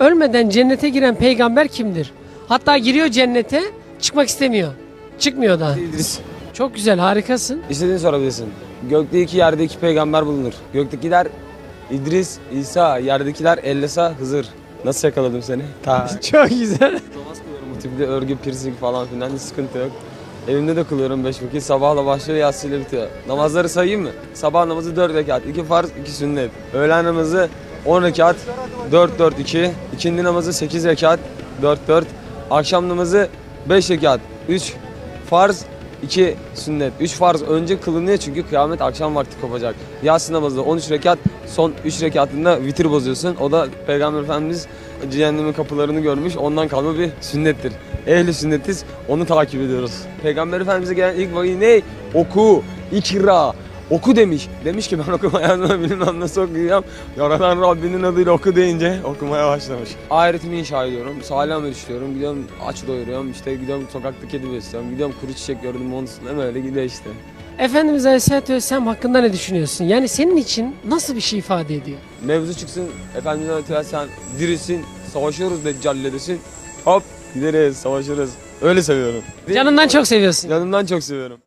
Ölmeden cennete giren peygamber kimdir? Hatta giriyor cennete çıkmak istemiyor. Çıkmıyor da. İdris. Çok güzel harikasın. İstediğini sorabilirsin. Gökte iki yerde iki peygamber bulunur. Göktekiler İdris, İsa, yerdekiler Ellesa, Hızır. Nasıl yakaladım seni? Ta. Çok güzel. Namaz kılıyorum bu tipde örgü, piercing falan filan hiç sıkıntı yok. Evimde de kılıyorum beş vakit. Sabahla başlıyor yatsıyla bitiyor. Namazları sayayım mı? Sabah namazı 4 rekat. 2 farz, 2 sünnet. Öğlen namazı 10 rekat. 4 4 2. İkindi namazı 8 rekat. 4 4. Akşam namazı 5 rekat. 3 farz, 2 sünnet. 3 farz önce kılınıyor çünkü kıyamet akşam vakti kopacak. Yasin namazı 13 rekat. Son 3 rekatında vitir bozuyorsun. O da Peygamber Efendimiz cehennemin kapılarını görmüş. Ondan kalma bir sünnettir. Ehli sünnetiz. Onu takip ediyoruz. Peygamber Efendimiz'e gelen ilk vahiy ne? Oku, ikra. Oku demiş. Demiş ki ben okuma yazma bilmem nasıl okuyacağım. Yaradan Rabbinin adıyla oku deyince okumaya başlamış. Ahiretimi inşa ediyorum. Salih amel işliyorum. Gidiyorum aç doyuruyorum. İşte gidiyorum sokakta kedi besliyorum. Gidiyorum kuru çiçek gördüm onu sunuyorum. Öyle gidiyor işte. Efendimiz Aleyhisselatü Vesselam hakkında ne düşünüyorsun? Yani senin için nasıl bir şey ifade ediyor? Mevzu çıksın. Efendimiz Aleyhisselam dirisin. Savaşıyoruz Deccal'le desin. Hop gideriz savaşırız. Öyle seviyorum. Canından çok seviyorsun. Yanımdan çok seviyorum.